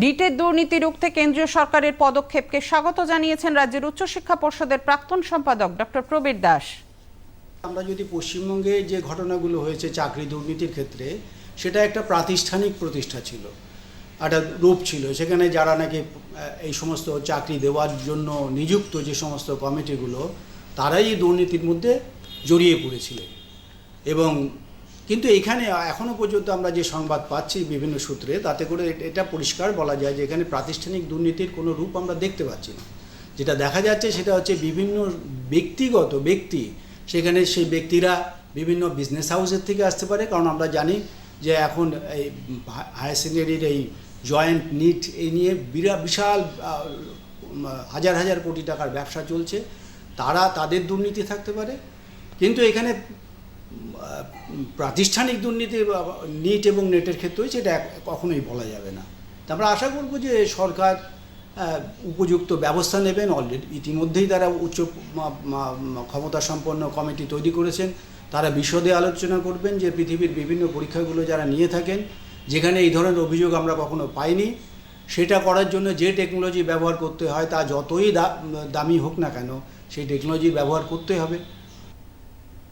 ডিটের দুর্নীতি রুখতে কেন্দ্রীয় সরকারের পদক্ষেপকে স্বাগত জানিয়েছেন রাজ্যের উচ্চশিক্ষা পর্ষদের প্রাক্তন সম্পাদক ডক্টর প্রবীর দাস। আমরা যদি পশ্চিমবঙ্গে যে ঘটনাগুলো হয়েছে চাকরি দুর্নীতির ক্ষেত্রে, সেটা একটা প্রাতিষ্ঠানিক প্রতিষ্ঠা ছিল, একটা রূপ ছিল। সেখানে যারা নাকি এই সমস্ত চাকরি দেওয়ার জন্য নিযুক্ত যে সমস্ত কমিটিগুলো, তারাই দুর্নীতির মধ্যে জড়িয়ে পড়েছিলেন। এবং কিন্তু এখানে এখনও পর্যন্ত আমরা যে সংবাদ পাচ্ছি বিভিন্ন সূত্রে, তাতে করে এটা পরিষ্কার বলা যায় যে এখানে প্রাতিষ্ঠানিক দুর্নীতির কোনো রূপ আমরা দেখতে পাচ্ছি না। যেটা দেখা যাচ্ছে সেটা হচ্ছে বিভিন্ন ব্যক্তিগত ব্যক্তি, সেখানে সেই ব্যক্তিরা বিভিন্ন বিজনেস হাউসের থেকে আসতে পারে। কারণ আমরা জানি যে এখন এই হায়ার সেকেন্ডারির এই জয়েন্ট নিট এই নিয়ে বিরা, বিশাল হাজার হাজার কোটি টাকার ব্যবসা চলছে। তারা তাদের দুর্নীতি থাকতে পারে। কিন্তু এখানে প্রাতিষ্ঠানিক দুর্নীতি নিট এবং নেটের ক্ষেত্রেও সেটা কখনোই বলা যাবে না। তা আমরা আশা করব যে সরকার উপযুক্ত ব্যবস্থা নেবেন। অলরেডি ইতিমধ্যেই তারা উচ্চ ক্ষমতা সম্পন্ন কমিটি তৈরি করেছেন। তারা বিশদে আলোচনা করবেন যে পৃথিবীর বিভিন্ন পরীক্ষাগুলো যারা নিয়ে থাকেন, যেখানে এই ধরনের অভিযোগ আমরা কখনো পাইনি, সেটা করার জন্য যে টেকনোলজি ব্যবহার করতে হয় তা যতই দামি হোক না কেন, সেই টেকনোলজি ব্যবহার করতে হবে।